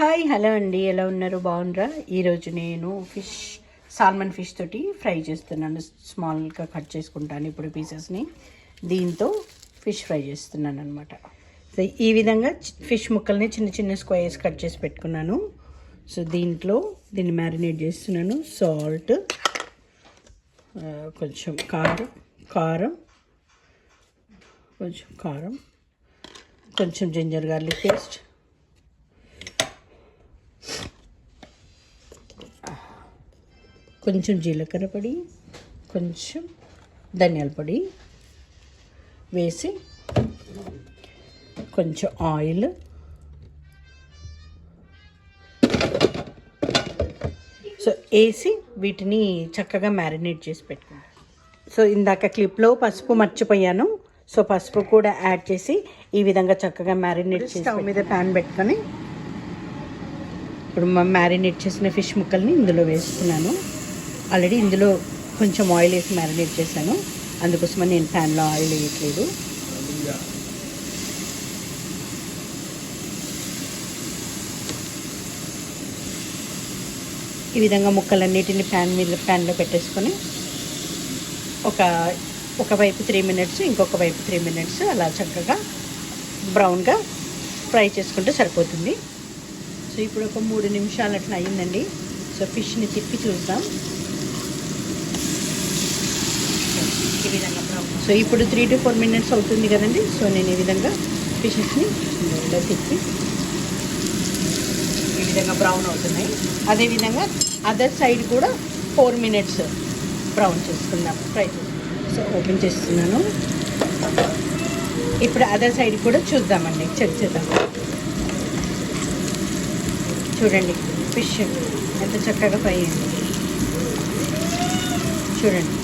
Hi hello అండి. ఎలా ఉన్నారు? బాగున్నారా ఈరోజు నేను ఫిష్ సాల్మన్ ఫిష్ తోటి ఫ్రై చేస్తున్నాను. స్మాల్గా కట్ చేసుకుంటాను ఇప్పుడు పీసెస్ని. దీంతో ఫిష్ ఫ్రై చేస్తున్నాను అనమాట సో ఈ విధంగా ఫిష్ ముక్కల్ని చిన్న చిన్న స్క్వైర్స్ కట్ చేసి పెట్టుకున్నాను. సో దీంట్లో దీన్ని మ్యారినేట్ చేస్తున్నాను. సాల్ట్ కొంచెం కారం కారం కొంచెం కారం కొంచెం జింజర్ గార్లిక్ పేస్ట్ కొంచెం జీలకర్ర పొడి కొంచెం ధనియాల పొడి వేసి కొంచెం ఆయిల్. సో వేసి వీటిని చక్కగా మ్యారినేట్ చేసి పెట్టుకుంటాను సో ఇందాక క్లిప్లో పసుపు మర్చిపోయాను. సో పసుపు కూడా యాడ్ చేసి ఈ విధంగా చక్కగా మ్యారినేట్ చేసి స్టవ్ మీద ప్యాన్ పెట్టుకొని ఇప్పుడు మ్యారినేట్ చేసిన ఫిష్ ముక్కల్ని ఇందులో వేస్తున్నాను. ఆల్రెడీ ఇందులో కొంచెం ఆయిల్ వేసి మ్యారినేట్ చేశాను. అందుకోసమని నేను ప్యాన్లో ఆయిల్ వేయట్లేదు. ఈ విధంగా ముక్కలన్నిటిని ప్యాన్ మీద ప్యాన్లో పెట్టేసుకొని ఒక ఒకవైపు త్రీ మినిట్స్ ఇంకొక వైపు త్రీ మినిట్స్ అలా చక్కగా బ్రౌన్గా ఫ్రై చేసుకుంటే సరిపోతుంది. సో ఇప్పుడు ఒక మూడు నిమిషాలు అట్లా అయిందండి సో ఫిష్ని తిప్పి చూద్దాం. ఈ విధంగా సో ఇప్పుడు త్రీ టు ఫోర్ మినిట్స్ అవుతుంది కదండి. సో నేను ఈ విధంగా ఫిషెస్ని ఇలా తిప్పి ఈ విధంగా బ్రౌన్ అవుతున్నాయి. అదేవిధంగా అదర్ సైడ్ కూడా ఫోర్ మినిట్స్ బ్రౌన్ చేసుకుందాం. ఫ్రై చేసుకుందాం సో ఓపెన్ చేస్తున్నాను. ఇప్పుడు అదర్ సైడ్ కూడా చూద్దామండి. చెక్ చేద్దాం. చూడండి. ఫిష్ ఎంత చక్కగా ఫ్రై అయింది. చూడండి.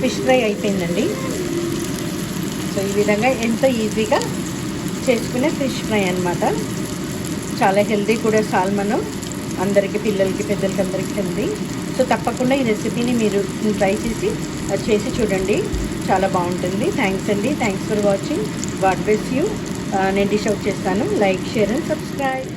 ఫిష్ ఫ్రై అయిపోయిందండి. సో ఈ విధంగా ఎంతో ఈజీగా చేసుకునే ఫిష్ ఫ్రై అన్నమాట. చాలా హెల్దీ కూడా సాల్మన్. అందరికీ పిల్లలకి పెద్దలకి అందరికీ హెల్దీ సో తప్పకుండా ఈ రెసిపీని మీరు ట్రై చేసి అది చేసి చూడండి. చాలా బాగుంటుంది. థ్యాంక్స్ అండి. Thanks for watching. God bless you. నేను డిష్ అవుట్ చేస్తాను. Like share and subscribe.